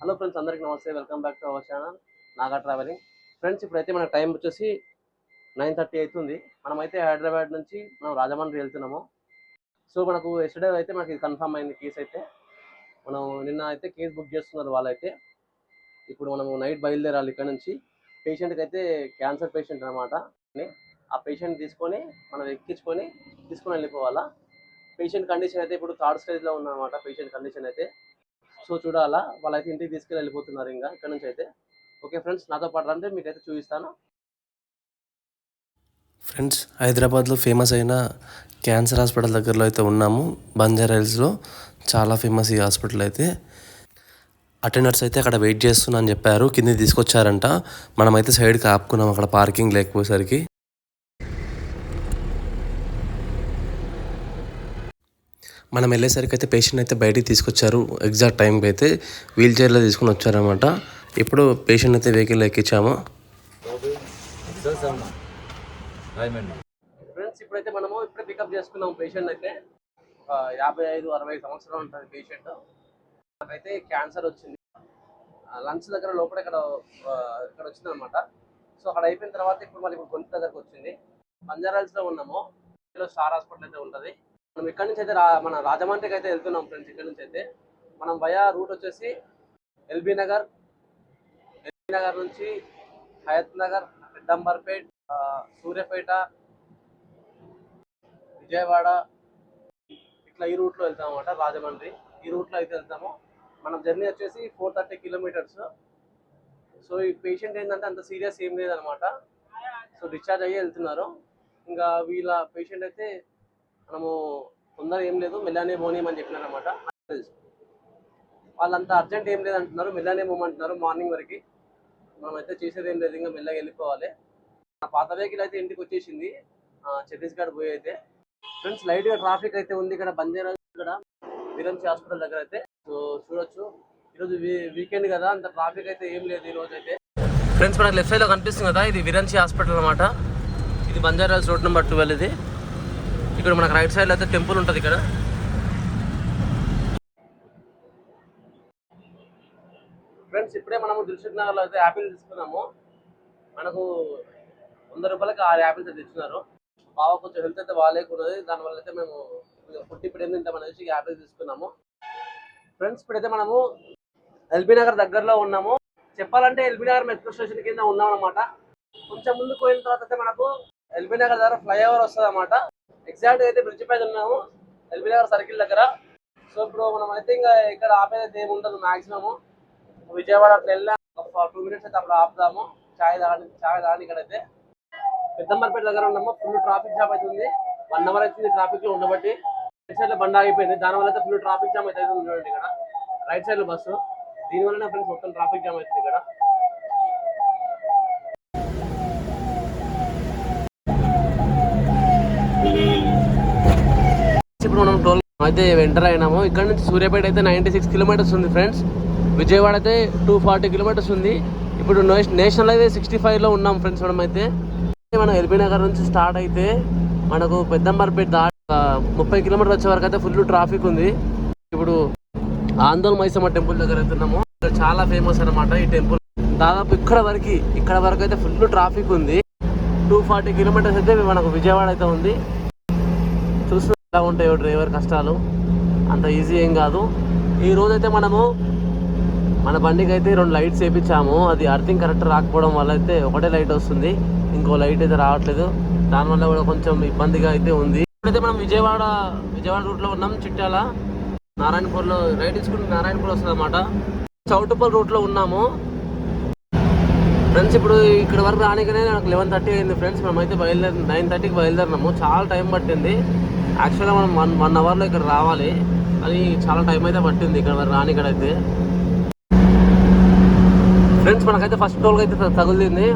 Hello friends అందరికీ నమస్తే. Welcome back to our channel Naga travelling. Friends ఇప్పుడైతే మన టైం వచ్చేసి నైన్ థర్టీ అవుతుంది. మనమైతే హైదరాబాద్ నుంచి మనం రాజమండ్రి వెళ్తున్నాము. సో మనకు ఎస్టర్డే అయితే మనకి కన్ఫర్మ్ అయింది కేసు అయితే. మనం నిన్న అయితే కేసు బుక్ చేస్తున్నారు వాళ్ళైతే. ఇప్పుడు మనము నైట్ బయలుదేరాలి ఇక్కడ నుంచి. పేషెంట్కి అయితే క్యాన్సర్ పేషెంట్ అనమాట ఆ పేషెంట్ తీసుకొని మనం ఎక్కించుకొని తీసుకొని వెళ్ళిపోవాలా. పేషెంట్ కండిషన్ అయితే ఇప్పుడు థర్డ్ స్టేజ్లో ఉందన్నమాట పేషెంట్ కండిషన్ అయితే. సో చూడాలా? వాళ్ళైతే ఇంటికి తీసుకెళ్ళి వెళ్ళిపోతున్నారు ఇంకా ఇక్కడ నుంచి అయితే. ఓకే ఫ్రెండ్స్ నాతో పాటు రండి మీకైతే చూపిస్తాను. ఫ్రెండ్స్ హైదరాబాద్లో ఫేమస్ అయిన క్యాన్సర్ హాస్పిటల్ దగ్గరలో అయితే ఉన్నాము. బంజారా హిల్స్లో చాలా ఫేమస్ ఈ హాస్పిటల్ అయితే. అటెండర్స్ అయితే అక్కడ వెయిట్ చేస్తున్నా అని చెప్పారు. కింద తీసుకొచ్చారంట. మనమైతే సైడ్కి ఆపుకున్నాం అక్కడ పార్కింగ్ లేకపోయేసరికి. మనం వెళ్ళేసరికి అయితే పేషెంట్ అయితే బయటికి తీసుకొచ్చారు. ఎగ్జాక్ట్ టైంకి అయితే వీల్ చైర్లో తీసుకుని వచ్చారనమాట ఇప్పుడు పేషెంట్ అయితే వెహికల్ ఎక్కించాము. ఫ్రెండ్స్ ఇప్పుడైతే మనము ఇప్పుడే పికప్ చేసుకున్నాం పేషెంట్ అయితే. యాభై ఐదు అరవై సంవత్సరాలు ఉంటుంది పేషెంట్ నాకైతే క్యాన్సర్ వచ్చింది. లంచ్ దగ్గర లోపల ఇక్కడ ఇక్కడ వచ్చింది అనమాట సో అక్కడ అయిపోయిన తర్వాత ఇప్పుడు మళ్ళీ ఇప్పుడు గొంతు దగ్గరకు వచ్చింది. బంజారాల్స్లో ఉన్నాము. స్టార్ హాస్పిటల్ అయితే ఉంటుంది. మనం ఇక్కడ నుంచి అయితే రా మన రాజమండ్రికి అయితే వెళ్తున్నాం ఫ్రెండ్స్ ఇక్కడ నుంచి అయితే. మనం వయా రూట్ వచ్చేసి ఎల్బీ నగర్ ఎల్బీ నగర్ నుంచి హయత్ నగర్ పెద్దంబర్పేట్ సూర్యపేట విజయవాడ ఇట్లా ఈ రూట్లో వెళ్తాం అనమాట రాజమండ్రి. ఈ రూట్లో అయితే వెళ్తాము. మనం జర్నీ వచ్చేసి ఫోర్ థర్టీ కిలోమీటర్స్ సో ఈ పేషెంట్ ఏంటంటే అంత సీరియస్ ఏం లేదనమాట సో డిశ్చార్జ్ అయ్యి వెళ్తున్నారు. ఇంకా వీళ్ళ పేషెంట్ అయితే మనము తొందర ఏం లేదు మెల్లానే పోనీయమని చెప్పినారు అనమాట వాళ్ళంతా అర్జెంట్ ఏం లేదంటున్నారు మెల్లానే పోమంటున్నారు మార్నింగ్ వరకు. మనం అయితే చేసేది ఏం లేదు ఇంకా మెల్లగా వెళ్ళిపోవాలి. నా పాత వెహికల్ అయితే ఇంటికి వచ్చేసింది. ఛత్తీస్గఢ్ పోయి అయితే. ఫ్రెండ్స్ లైట్గా ట్రాఫిక్ అయితే ఉంది ఇక్కడ బంజారా ఇక్కడ విరంచి హాస్పిటల్ దగ్గర అయితే. సో చూడొచ్చు. ఈరోజు వీకెండ్ కదా అంత ట్రాఫిక్ అయితే ఏం లేదు ఈ రోజు అయితే. ఫ్రెండ్స్ మనకు లెఫ్ట్ సైడ్లో కనిపిస్తుంది కదా ఇది విరంచి హాస్పిటల్ అనమాట ఇది బంజారాల్స్ రోడ్ నెంబర్ ట్వెల్వ్ ఇది. ఇక్కడ మనకు రైట్ సైడ్లో అయితే టెంపుల్ ఉంటుంది ఇక్కడ. ఫ్రెండ్స్ ఇప్పుడే మనము దిల్సుఖ్ నగర్లో అయితే యాపిల్ తీసుకున్నాము. మనకు వంద రూపాయలకి ఆరు యాపిల్స్ అయితే ఇచ్చినారు. బావ కొంచెం హెల్త్ అయితే బాగాలేకున్నది. దానివల్ల అయితే మేము ఫుడ్ ఇప్పుడు ఏం అనేసి యాపిల్స్ తీసుకున్నాము. ఫ్రెండ్స్ ఇప్పుడైతే మనము ఎల్బీ నగర్ దగ్గరలో ఉన్నాము. చెప్పాలంటే ఎల్బీ నగర్ మెట్రో స్టేషన్ కింద ఉన్నాం అనమాట కొంచెం ముందుకు పోయిన తర్వాత అయితే మనకు ఎల్బీ నగర్ దగ్గర ఫ్లైఓవర్ వస్తుంది అనమాట ఎగ్జాక్ట్ అయితే బ్రిడ్జ్ పైన ఉన్నాము. ఎల్బీ నగర్ సర్కిల్ దగ్గర. సో ఇప్పుడు మనం అయితే ఇంకా ఇక్కడ ఆపేది అయితే ఏమి ఉండదు మాక్సిమము విజయవాడ అట్లా వెళ్ళాం టూ మినిట్స్ అయితే అక్కడ ఆపుదాము. చాయ్ తాగని చాయ్ తాగని ఇక్కడైతే. పెద్దంబర్పేట దగ్గర ఉన్నాము. ఫుల్ ట్రాఫిక్ జామ్ అవుతుంది వన్ అవర్ అవుతుంది ట్రాఫిక్లో ఉండబట్టి రైట్ సైడ్లో బండి ఆగిపోయింది. దానివల్ల అయితే ఫుల్ ట్రాఫిక్ జామ్ అయితే అవుతుంది చూడండి ఇక్కడ. రైట్ సైడ్లో బస్సు దీనివల్ల ఫ్రెండ్స్ మొత్తం ట్రాఫిక్ జామ్ అవుతుంది ఇక్కడ. ఇప్పుడు మనం టోల్ అయితే ఎంటర్ అయినాము. ఇక్కడ నుంచి సూర్యాపేట అయితే నైంటీ సిక్స్ కిలోమీటర్స్ ఉంది ఫ్రెండ్స్ విజయవాడ అయితే టూ ఫార్టీ కిలోమీటర్స్ ఉంది. ఇప్పుడు నేషనల్ అయితే సిక్స్టీ ఫైవ్లో ఉన్నాం ఫ్రెండ్స్ మనం అయితే. మనం ఎల్బీ నగర్ నుంచి స్టార్ట్ అయితే మనకు పెద్దంబర్పేట దాటి ముప్పై కిలోమీటర్ వచ్చే వరకు అయితే ఫుల్ ట్రాఫిక్ ఉంది. ఇప్పుడు ఆందోళన మైసమ్మ టెంపుల్ దగ్గర వెళ్తున్నాము. ఇక్కడ చాలా ఫేమస్ అన్నమాట ఈ టెంపుల్ దాదాపు ఇక్కడ వరకు ఇక్కడ వరకు అయితే ఫుల్ ట్రాఫిక్ ఉంది. టూ ఫార్టీ కిలోమీటర్స్ అయితే మనకు విజయవాడ అయితే ఉంది. చూస్తున్నాం ఎలా ఉంటాయో డ్రైవర్ కష్టాలు? అంత ఈజీ ఏం కాదు. ఈ రోజైతే మనము మన బండికి అయితే రెండు లైట్స్ వేయించాము అది అర్థింగ్ కరెక్ట్ రాకపోవడం వల్ల అయితే ఒకటే లైట్ వస్తుంది. ఇంకో లైట్ అయితే రావట్లేదు. దానివల్ల కూడా కొంచెం ఇబ్బందిగా అయితే ఉంది. ఇప్పుడైతే మనం విజయవాడ విజయవాడ రూట్లో ఉన్నాం చిట్టాల నారాయణపూర్లో రైట్ ఇచ్చుకుంటే నారాయణపూర్ వస్తుంది అనమాట చౌటుపల్ రూట్లో ఉన్నాము. ఫ్రెండ్స్ ఇప్పుడు ఇక్కడ వరకు రానికనే నాకు లెవెన్ థర్టీ అయింది ఫ్రెండ్స్. మనమైతే అయితే బయలుదేరి నైన్ థర్టీకి బయలుదేరినాము. చాలా టైం పట్టింది. యాక్చువల్గా మనం వన్ వన్ అవర్లో ఇక్కడ రావాలి. అది చాలా టైం అయితే పట్టింది ఇక్కడ రాని ఇక్కడ అయితే ఫ్రెండ్స్ మనకైతే ఫస్ట్ టోల్కి అయితే తగులుతుంది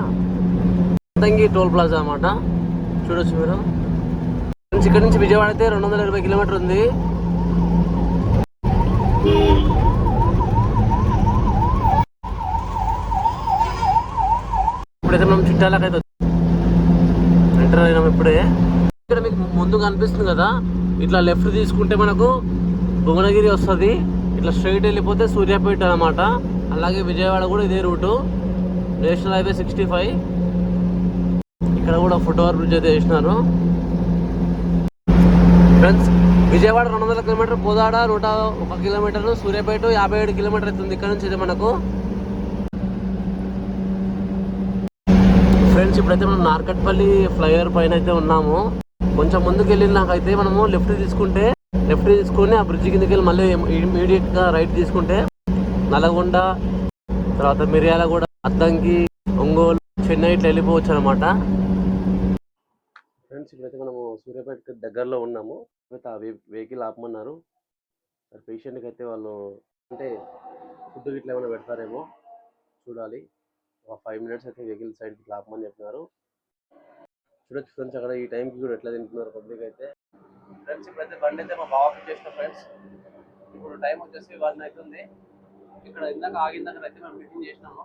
తంగి టోల్ ప్లాజా అన్నమాట. చూడొచ్చు మీరు. ఫ్రెండ్స్ ఇక్కడ నుంచి విజయవాడ అయితే రెండు వందల ఇరవై కిలోమీటర్ ఉంది. ఇప్పుడైతే మనం చుట్టాలకైతే ఎంటర్ అయినాం ఇప్పుడే ఇక్కడ మీకు ముందు కనిపిస్తుంది కదా ఇట్లా లెఫ్ట్ తీసుకుంటే మనకు భువనగిరి వస్తుంది. ఇట్లా స్ట్రైట్ వెళ్ళిపోతే సూర్యాపేట అనమాట అలాగే విజయవాడ కూడా ఇదే route national highway sixty five ఇక్కడ కూడా ఫుట్ఓవర్ బ్రిడ్జ్ అయితే వేసినారు ఫ్రెండ్స్ విజయవాడ రెండు వందల కిలోమీటర్ కోదాడ నూట ఒక కిలోమీటర్ సూర్యాపేట యాభై ఏడు కిలోమీటర్ అవుతుంది. ఇక్కడ నుంచి అయితే మనకు. ఫ్రెండ్స్ ఇప్పుడైతే మనం నార్కట్పల్లి ఫ్లైఓవర్ పైన అయితే ఉన్నాము. కొంచెం ముందుకు వెళ్ళినాకైతే మనము లెఫ్ట్ తీసుకుంటే లెఫ్ట్ తీసుకొని ఆ బ్రిడ్జ్ కిందకి వెళ్ళి మళ్ళీ ఇమీడియట్గా రైట్ తీసుకుంటే నల్గొండ తర్వాత మిర్యాలగూడ అద్దంకి ఒంగోలు చెన్నై ఇట్లా వెళ్ళిపోవచ్చు అనమాట ఫ్రెండ్స్ ఇప్పుడైతే మనము సూర్యాపేట దగ్గరలో ఉన్నాము. అయితే ఆ వెహికల్ ఆపమన్నారు. పేషెంట్కి అయితే వాళ్ళు అంటే ఫుడ్ ఇట్లా ఏమైనా పెడతారేమో చూడాలి. ఒక ఫైవ్ మినిట్స్ అయితే వెహికల్ సైడ్కి ఆపమని చెప్పినారు. చూడొచ్చు ఫ్రెండ్స్ అక్కడ ఈ టైంకి కూడా ఎట్లా తింటున్నారు పబ్లిక్ అయితే? ఫ్రెండ్స్ ఇప్పుడైతే బండి అయితే మా బావ చేసిన ఫ్రెండ్స్. ఇప్పుడు టైం వచ్చేసి వన్ అవుతుంది. ఇక్కడ ఇందాక ఆగిందాక అయితే మేము మీటింగ్ చేసినాము.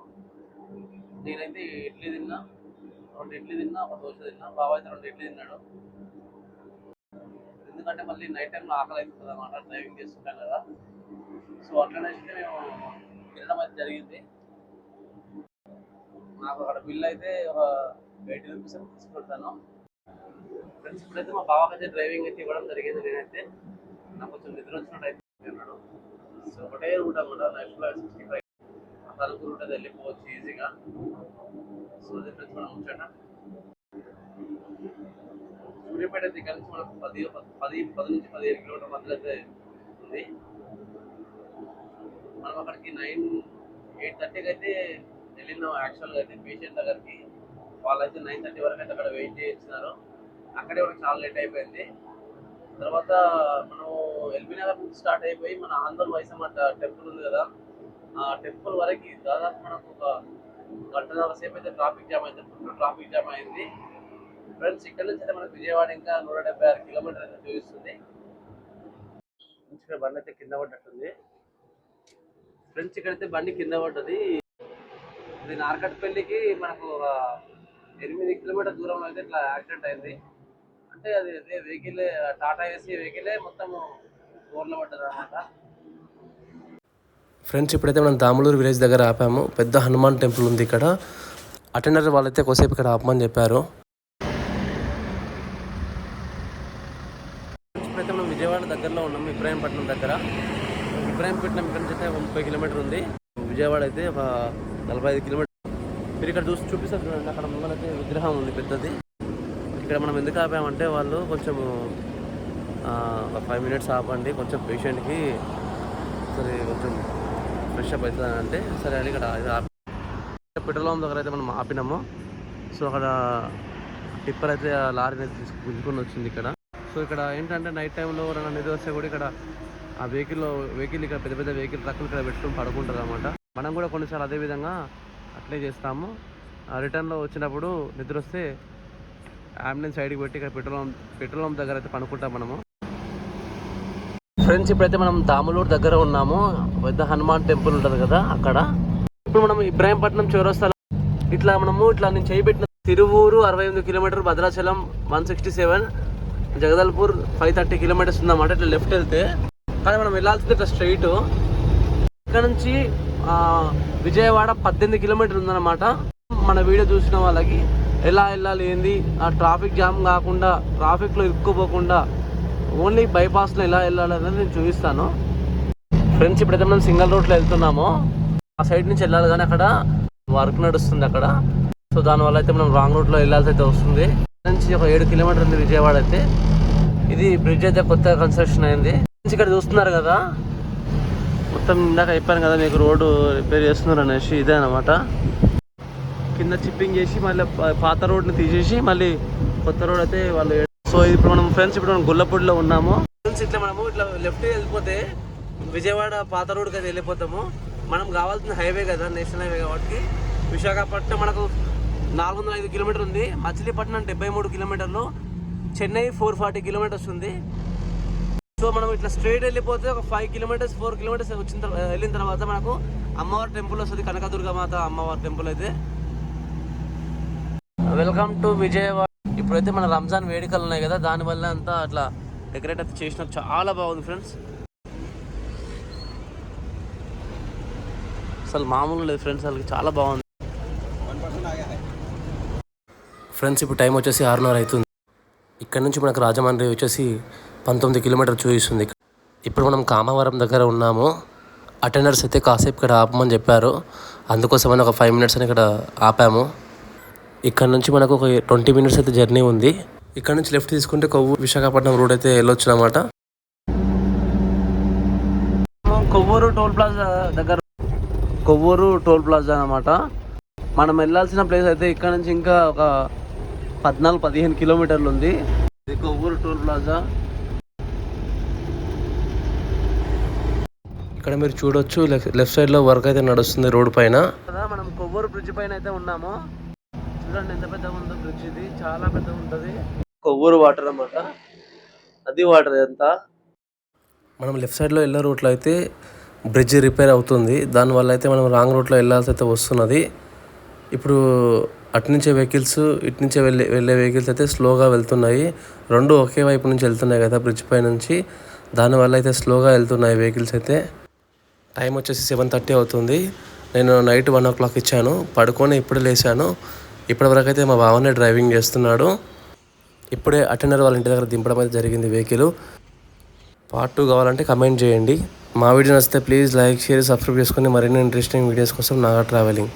నేనైతే ఇడ్లీ తిన్నా రెండు ఇడ్లీ తిన్నా ఒక దోశ తిన్నా. బాబా అయితే రెండు ఇడ్లీ తిన్నాడు. ఎందుకంటే మళ్ళీ నైట్ టైంలో ఆకలి అవుతుంది అనమాట డ్రైవింగ్ చేస్తుంటాం కదా. సో అట్లనే మేము తినడం అయితే జరిగింది. నాకు అక్కడ బిల్ అయితే ఒక ఎయిటీ రూపీస్ అని తీసుకుంటాను ఫ్రెండ్స్ ఇప్పుడైతే మా బాబాకైతే అయితే డ్రైవింగ్ అయితే ఇవ్వడం జరిగింది. నేనైతే నాకు కొంచెం నిద్ర వచ్చినట్టు అయితే సో ఒకటే రూట్ అనమాట లైఫ్లో సిక్స్టీ ఫైవ్ తలుపు రూట్ అయితే వెళ్ళిపోవచ్చు ఈజీగా. సో అదే ఫ్రెండ్స్ మనం ముచ్చట సూర్యాపేట అయితే నుంచి మనకు పది పది పది నుంచి పదిహేను కిలోమీటర్ మధ్యలో అయితే ఉంది. మనం అక్కడికి నైన్ ఎయిట్ థర్టీకి అయితే వెళ్ళినాం యాక్చువల్గా అయితే పేషెంట్ దగ్గరికి. వాళ్ళైతే నైన్ థర్టీ వరకు అయితే అక్కడ వెయిట్ చేయించినారు అక్కడే కూడా చాలా లేట్ అయిపోయింది. తర్వాత మనం ఎల్బీ నగర్ నుంచి స్టార్ట్ అయిపోయి మన ఆంధ్ర వైసమ్మ టెంపుల్ ఉంది కదా ఆ టెంపుల్ వరకు దాదాపు మనకు ఒక గంటన్నర సేపు అయితే ట్రాఫిక్ జామ్ అయింది ఫుల్ ట్రాఫిక్ జామ్ అయింది. ఫ్రెండ్స్ ఇక్కడ నుంచి అయితే మనకు విజయవాడ ఇంకా నూట డెబ్బై ఆరు కిలోమీటర్ అయితే చూపిస్తుంది. ఇక్కడ బండి అయితే కింద పడ్డట్టుంది. ఫ్రెండ్స్ ఇక్కడైతే బండి కింద పడ్డది. ఇది నార్కట్పల్లికి మనకు ఒక ఎనిమిది కిలోమీటర్ దూరంలో అయితే ఇట్లా యాక్సిడెంట్ అయింది. అంటే అది అదే వెహికల్ టాటా ఏసీ వెహికలే మొత్తం ఊర్లో పడ్డది అనమాట ఫ్రెండ్స్ ఇప్పుడైతే మనం దాములూరు విలేజ్ దగ్గర ఆపాము. పెద్ద హనుమాన్ టెంపుల్ ఉంది ఇక్కడ. అటెండర్ వాళ్ళైతే కొసేపు ఇక్కడ ఆపమని చెప్పారు. ఇప్పుడైతే మనం విజయవాడ దగ్గరలో ఉన్నాం ఇబ్రాహీంపట్నం దగ్గర. ఇబ్రాహీంపట్నం ఇక్కడ నుంచి అయితే ముప్పై కిలోమీటర్ ఉంది. విజయవాడ అయితే ఒక నలభై ఐదు కిలోమీటర్ మీరు ఇక్కడ చూసి చూపిస్తారు చూడండి అక్కడ ముందరైతే విగ్రహం ఉంది పెద్దది. ఇక్కడ మనం ఎందుకు ఆపామంటే వాళ్ళు కొంచెం ఒక ఫైవ్ మినిట్స్ ఆపండి కొంచెం పేషెంట్కి సరే కొంచెం ఫ్రెష్ అప్ అవుతుంది అంటే సరే అని ఇక్కడ ఆపి పెట్రోల్ పంప్ దగ్గర అయితే మనం ఆపినాము. సో అక్కడ టిప్పర్ అయితే లారీ లారీని అయితే తీసుకుని వచ్చింది ఇక్కడ. సో ఇక్కడ ఏంటంటే నైట్ టైంలో ఎవరైనా నిద్ర వస్తే కూడా ఇక్కడ ఆ వెహికల్లో వెహికల్ ఇక్కడ పెద్ద పెద్ద వెహికల్ ట్రక్కులు ఇక్కడ పెట్టుకుని పడుకుంటారు అనమాట మనం కూడా కొన్నిసార్లు అదే అప్లై అట్లే చేస్తాము. ఆ రిటర్న్లో వచ్చినప్పుడు నిద్ర వస్తే అంబులెన్స్ సైడ్కి పెట్టి ఇక్కడ పెట్రోల్ పెట్రోల్ పంప్ దగ్గర అయితే పనుకుంటాం మనము. ఫ్రెండ్స్ ఇప్పుడైతే మనం దాములూరు దగ్గర ఉన్నాము. పెద్ద హనుమాన్ టెంపుల్ ఉంటుంది కదా అక్కడ. ఇప్పుడు మనం ఇబ్రాహీంపట్నం చౌరస్తాలో ఇట్లా మనము ఇట్లా నేను చేయబెట్టిన తిరువూరు అరవై ఎనిమిది kilometre Bhadrachalam one sixty seven Jagdalpur five thirty kilometres ఉందన్నమాట ఇట్లా లెఫ్ట్ వెళ్తే. కానీ మనం వెళ్ళాల్సింది ఇట్లా స్ట్రైట్ ఇక్కడ నుంచి విజయవాడ పద్దెనిమిది కిలోమీటర్ ఉందన్నమాట. మన వీడియో చూసిన వాళ్ళకి ఎలా వెళ్ళాలి ఏంది ఆ ట్రాఫిక్ జామ్ కాకుండా ట్రాఫిక్లో ఇరుక్కుపోకుండా ఓన్లీ బైపాస్లో ఎలా వెళ్ళాలి అనేది నేను చూపిస్తాను. ఫ్రెండ్స్ ఇప్పుడైతే మనం సింగల్ రోడ్లో వెళ్తున్నాము. ఆ సైడ్ నుంచి వెళ్ళాలి కానీ అక్కడ వర్క్ నడుస్తుంది అక్కడ. సో దానివల్ల అయితే మనం రాంగ్ రోడ్లో వెళ్ళాల్సి అయితే వస్తుంది. నుంచి ఒక ఏడు కిలోమీటర్ ఉంది విజయవాడ అయితే. ఇది బ్రిడ్జ్ అయితే కొత్తగా కన్స్ట్రక్షన్ అయింది. ఇక్కడ చూస్తున్నారు కదా? మొత్తం ఇందాక చెప్పాను కదా మీకు రోడ్డు రిపేర్ చేస్తున్నారు అనేసి ఇదే అనమాట కింద చిప్పింగ్ చేసి మళ్ళీ పాత రోడ్ని తీసేసి మళ్ళీ కొత్త రోడ్ అయితే వాళ్ళు సో ఇప్పుడు మనం ఫ్రెండ్స్ ఇప్పుడు మనం గుల్లపూడిలో ఉన్నాము. ఫ్రెండ్స్ ఇట్లా మనము ఇట్లా లెఫ్ట్ వెళ్ళిపోతే విజయవాడ పాత రోడ్కి అయితే వెళ్ళిపోతాము. మనం కావాల్సిన హైవే కదా నేషనల్ హైవే కాబట్టి. విశాఖపట్నం మనకు నాలుగు వందల ఐదు కిలోమీటర్ ఉంది. మచిలీపట్నం డెబ్బై మూడు కిలోమీటర్లు. చెన్నై ఫోర్ ఫార్టీ కిలోమీటర్స్ ఉంది. సో మనం ఇట్లా స్ట్రైట్ వెళ్ళిపోతే ఒక ఫైవ్ కిలోమీటర్స్ ఫోర్ కిలోమీటర్స్ వచ్చిన తర్వాత వెళ్ళిన తర్వాత మనకు అమ్మవారి టెంపుల్ వస్తుంది కనకదుర్గ మాత అమ్మవారి టెంపుల్ అయితే. Welcome to Vijayawada. ఇప్పుడైతే మన రంజాన్ వేడుకలు ఉన్నాయి కదా దానివల్ల అంతా అట్లా డెకరేట్ అయితే చేసినారు. చాలా బాగుంది ఫ్రెండ్స్ అసలు మామూలు లేదు ఫ్రెండ్స్ అసలు చాలా బాగుంది. ఫ్రెండ్స్ ఇప్పుడు టైం వచ్చేసి ఆరున్నర అవుతుంది. ఇక్కడ నుంచి మనకు రాజమండ్రి వచ్చేసి పంతొమ్మిది కిలోమీటర్ చూపిస్తుంది. ఇప్పుడు మనం కామవరం దగ్గర ఉన్నాము. అటెండర్స్ అయితే కాసేపు ఇక్కడ ఆపమని చెప్పారు. అందుకోసమని ఒక ఫైవ్ మినిట్స్ అని ఇక్కడ ఆపాము. ఇక్కడ నుంచి మనకు ఒక ట్వంటీ మినిట్స్ అయితే జర్నీ ఉంది. ఇక్కడ నుంచి లెఫ్ట్ తీసుకుంటే కొవ్వు విశాఖపట్నం రోడ్ అయితే వెళ్ళొచ్చు అనమాట కొవ్వూరు టోల్ ప్లాజా దగ్గర కొవ్వూరు టోల్ ప్లాజా అనమాట మనం వెళ్ళాల్సిన ప్లేస్ అయితే ఇక్కడ నుంచి ఇంకా ఒక పద్నాలుగు పదిహేను కిలోమీటర్లు ఉంది. ఇది కొవ్వూరు టోల్ ప్లాజా. ఇక్కడ మీరు చూడొచ్చు లెఫ్ట్ సైడ్లో వర్క్ అయితే నడుస్తుంది రోడ్ పైన. కదా మనం కొవ్వూరు బ్రిడ్జ్ పైన అయితే ఉన్నాము. చూడండి ఎంత పెద్దగా ఉందో బ్రిడ్జ్ ఇది చాలా పెద్దగా ఉంటుంది. కొవ్వూరు వాటర్ అన్నమాట. అది వాటర్ ఎంత? మనం లెఫ్ట్ సైడ్లో వెళ్ళే రూట్లో అయితే బ్రిడ్జ్ రిపేర్ అవుతుంది. దానివల్ల అయితే మనం రాంగ్ రూట్లో వెళ్ళాల్సి అయితే వస్తున్నది. ఇప్పుడు అటు నుంచే వెహికల్స్ ఇటు నుంచే వెళ్ళే వెళ్ళే వెహికల్స్ అయితే స్లోగా వెళ్తున్నాయి. రెండు ఒకే వైపు నుంచి వెళ్తున్నాయి కదా బ్రిడ్జ్ పై నుంచి. దానివల్ల అయితే స్లోగా వెళ్తున్నాయి వెహికల్స్ అయితే. టైం వచ్చేసి సెవెన్ థర్టీ అవుతుంది. నేను నైట్ వన్ ఓ క్లాక్ ఇచ్చాను. పడుకొని ఇప్పుడే లేచాను. ఇప్పటివరకు అయితే మా బావనే డ్రైవింగ్ చేస్తున్నాడు. ఇప్పుడే అటెండర్ వాళ్ళ ఇంటి దగ్గర దింపడం అయితే జరిగింది వెహికల్. పార్ట్ టూ కావాలంటే కమెంట్ చేయండి. మా వీడియో నచ్చితే ప్లీజ్ లైక్ షేర్ సబ్స్క్రైబ్ చేసుకొని మరిన్ని ఇంట్రెస్టింగ్ వీడియోస్ కోసం నాగా ట్రావెలింగ్.